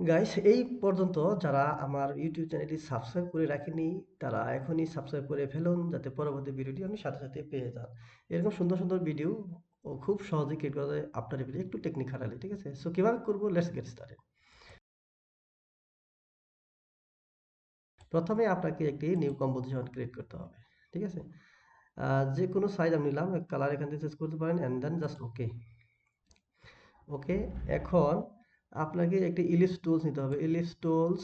Guys এই পর্যন্ত যারা আমার ইউটিউব চ্যানেলটি সাবস্ক্রাইব করে রাখেনি তারা এখনই সাবস্ক্রাইব করে ফেলুন যাতে পরবর্তী ভিডিওটি আপনি সাথে সাথে পেয়ে যান। এরকম সুন্দর সুন্দর ভিডিও ও খুব সহজে ক্রিয়েট করা যায় আপনার ভিডিও একটু টেকনিক খাটালে ঠিক আছে? সো কীভাবে করব? লেটস গেট স্টার্টেড প্রথমে আপনাকে একটি নিউ কম্পোজিশন ক্রিয়েট করতে হবে, ঠিক আছে? যে কোনো সাইজ আমি নিলাম কালার এখান থেকে চেঞ্জ করতে পারেন অ্যান্ড দেন জাস্ট ওকে ওকে এখন আপনাকে একটি ইলিপস টুলস নিতে হবে। ইলিপস টুলস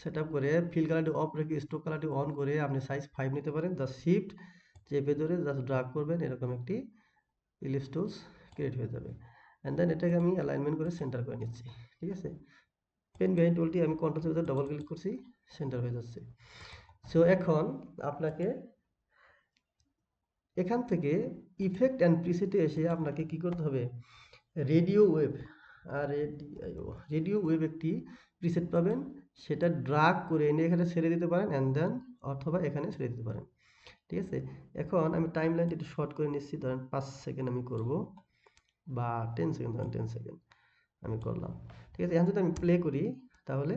সেট আপ করে ফিল কালারটি অফ রেখে স্টোক কালারটি অন করে আপনি সাইজ ফাইভ নিতে পারেন। জাস্ট শিফট চেপে ধরে জাস্ট ড্রাগ করবেন, এরকম একটি ইলিপস টুলস ক্রিয়েট হয়ে যাবে। অ্যান্ড দেন এটাকে আমি অ্যালাইনমেন্ট করে সেন্টার করে নিচ্ছি। ঠিক আছে? পেন বিহাইন্ড টুলটি আমি কন্ট্রোল চেপে ডবল ক্লিক করছি সেন্টার হয়ে যাচ্ছে। সো এখন আপনাকে এখান থেকে ইফেক্ট অ্যান্ড প্রিসেটে এসে আপনাকে কি করতে হবে? রেডিও ওয়েভ রেডিও ওয়েব একটি প্রিসেট পাবেন। সেটা ড্রাগ করে এনে এখানে ছেড়ে দিতে পারেন অ্যান্ড দেন অথবা এখানে ছেড়ে দিতে পারেন। ঠিক আছে? এখন আমি টাইম লাইনটা একটু শর্ট করে নিচ্ছি। ধরেন পাঁচ সেকেন্ড আমি করব বা টেন সেকেন্ড ধরেন টেন সেকেন্ড আমি করলাম। ঠিক আছে? এখন যদি আমি প্লে করি, তাহলে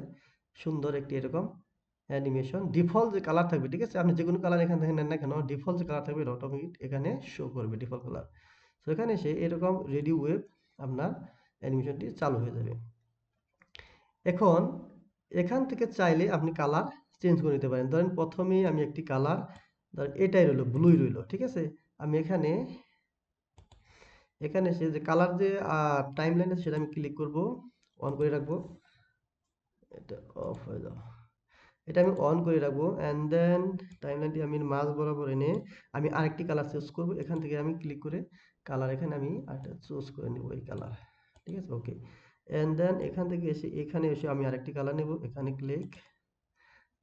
সুন্দর একটি এরকম অ্যানিমেশন ডিফল্ট যে কালার থাকবে, ঠিক আছে? আপনি যে কোনো কালার এখান থেকে নেন না কেন ডিফল্ট যে কালার থাকবে অটোমেটিক এখানে শো করবে ডিফল্ট কালার তো এখানে এসে এরকম রেডি ওয়েব আপনার অ্যানিমেশনটি চালু হয়ে যাবে। এখন এখান থেকে চাইলে আপনি কালার চেঞ্জ করে নিতে পারেন। ধরেন প্রথমেই আমি একটি কালার ধরেন এটাই রইল ব্লুই রইল, ঠিক আছে? আমি এখানে এখানে সে যে কালার যে টাইম লাইন আছে সেটা আমি ক্লিক করব অন করে রাখব। এটা অফ হয়ে যাও এটা আমি অন করে রাখব অ্যান্ড দেন টাইম লাইনটি আমি মাঝ বরাবর এনে আমি আরেকটি কালার চুজ করব। এখান থেকে আমি ক্লিক করে কালার এখানে আমি আরেকটা চুজ করে নেব এই কালার ঠিক আছে? ওকে অ্যান্ড দেন এখান থেকে এসে, এখানে এসে আমি আরেকটি কালার নেব। এখানে ক্লিক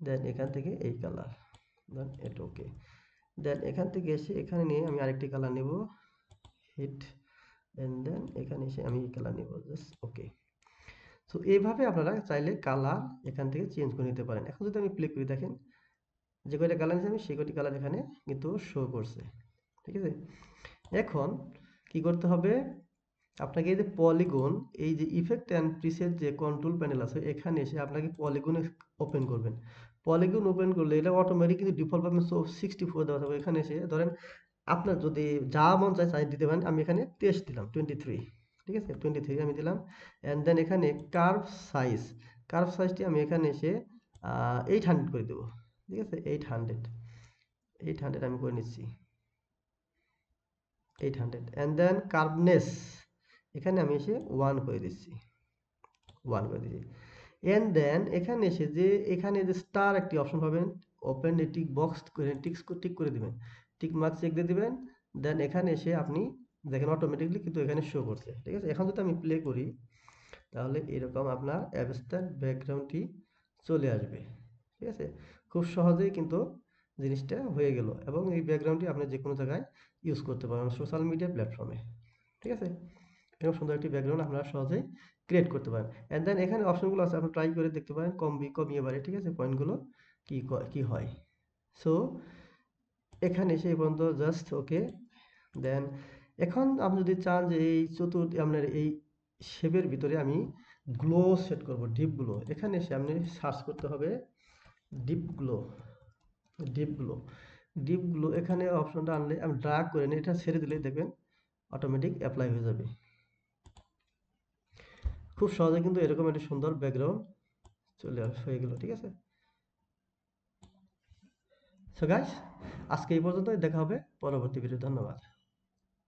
দেন এখান থেকে এই কালার দেন এটা ওকে দেন এখান থেকে এসে এখানে নিয়ে আমি আরেকটি কালার নেব। হিট অ্যান্ড দেন এখানে এসে আমি এই কালার নেব। জাস্ট ওকে সো এইভাবে আপনারা চাইলে কালার এখান থেকে চেঞ্জ করে নিতে পারেন। এখন যদি আমি ক্লিক করি, দেখেন যে কয়টা কালার নিয়েছি আমি, সেই কয়টি কালার এখানে কিন্তু শো করছে। ঠিক আছে? এখন কি করতে হবে? আপনাকে এই যে পলিগন এই যে ইফেক্ট অ্যান্ড প্রিসেট যে কন্ট্রোল প্যানেল আছে, এখানে এসে আপনাকে পলিগন ওপেন করবেন। পলিগন ওপেন করলে এটা অটোমেটিক কিন্তু ডিফল্টভাবে সিক্সটি ফোর দেওয়া থাকবে। এখানে এসে ধরেন আপনার যদি যা মন চায় সাইজ দিতে পারেন, আমি এখানে টেস্ট দিলাম টোয়েন্টি থ্রি ঠিক আছে? টোয়েন্টি থ্রি আমি দিলাম অ্যান্ড দেন এখানে কার্ভ সাইজ কার্ভ সাইজটি আমি এখানে এসে এইট হান্ড্রেড করে দেবো, ঠিক আছে? এইট হান্ড্রেড এইট হান্ড্রেড আমি করে নিচ্ছি eight hundred and then curveness এখানে আমি এসে ওয়ান করে দিচ্ছি। ওয়ান করে দিচ্ছি। অ্যান্ড দেন এখানে এসে যে এখানে যে স্টার একটি অপশন পাবেন ওপেন টিক বক্স করে টিক্স টিক করে দিবেন। টিক মার্ক চেক দিয়ে দিবেন দেন এখানে এসে আপনি দেখেন অটোমেটিকলি কিন্তু এখানে শো করছে। ঠিক আছে? এখন যদি আমি প্লে করি, তাহলে এরকম আপনার অ্যাবস্ট্যান্ট ব্যাকগ্রাউন্ডটি চলে আসবে। ঠিক আছে? খুব সহজেই কিন্তু জিনিসটা হয়ে গেল। এবং এই ব্যাকগ্রাউন্ডটি আপনি যে কোনো জায়গায় ইউজ করতে পারেন সোশ্যাল মিডিয়া প্ল্যাটফর্মে ঠিক আছে? এরকম সুন্দর একটি ব্যাকগ্রাউন্ড আপনারা সহজেই ক্রিয়েট করতে পারেন। অ্যান্ড দেন এখানে অপশনগুলো আছে আপনি ট্রাই করে দেখতে পারেন কমবি কমিয়ে বাড়ে, ঠিক আছে? পয়েন্টগুলো কি কি হয়? সো এখানে সেই পর্যন্ত জাস্ট ওকে দেন এখন আপনি যদি চান যে এই চতুর্থ, আপনার এই শেপের ভিতরে আমি গ্লো সেট করব ডিপ গ্লো এখানে এসে আপনি সার্চ করতে হবে deep glow deep glow deep glow এখানে অপশনটা আনলে, আমি ড্রাগ করে নিই, এটা ছেড়ে দিলে দেখবেন অটোমেটিক অ্যাপ্লাই হয়ে যাবে। খুব সহজে কিন্তু এরকম একটা সুন্দর ব্যাকগ্রাউন্ড চলে আস হয়ে গেল, ঠিক আছে? সো গাইস আজকে এই পর্যন্তই, দেখা হবে পরবর্তী ভিডিও ধন্যবাদ।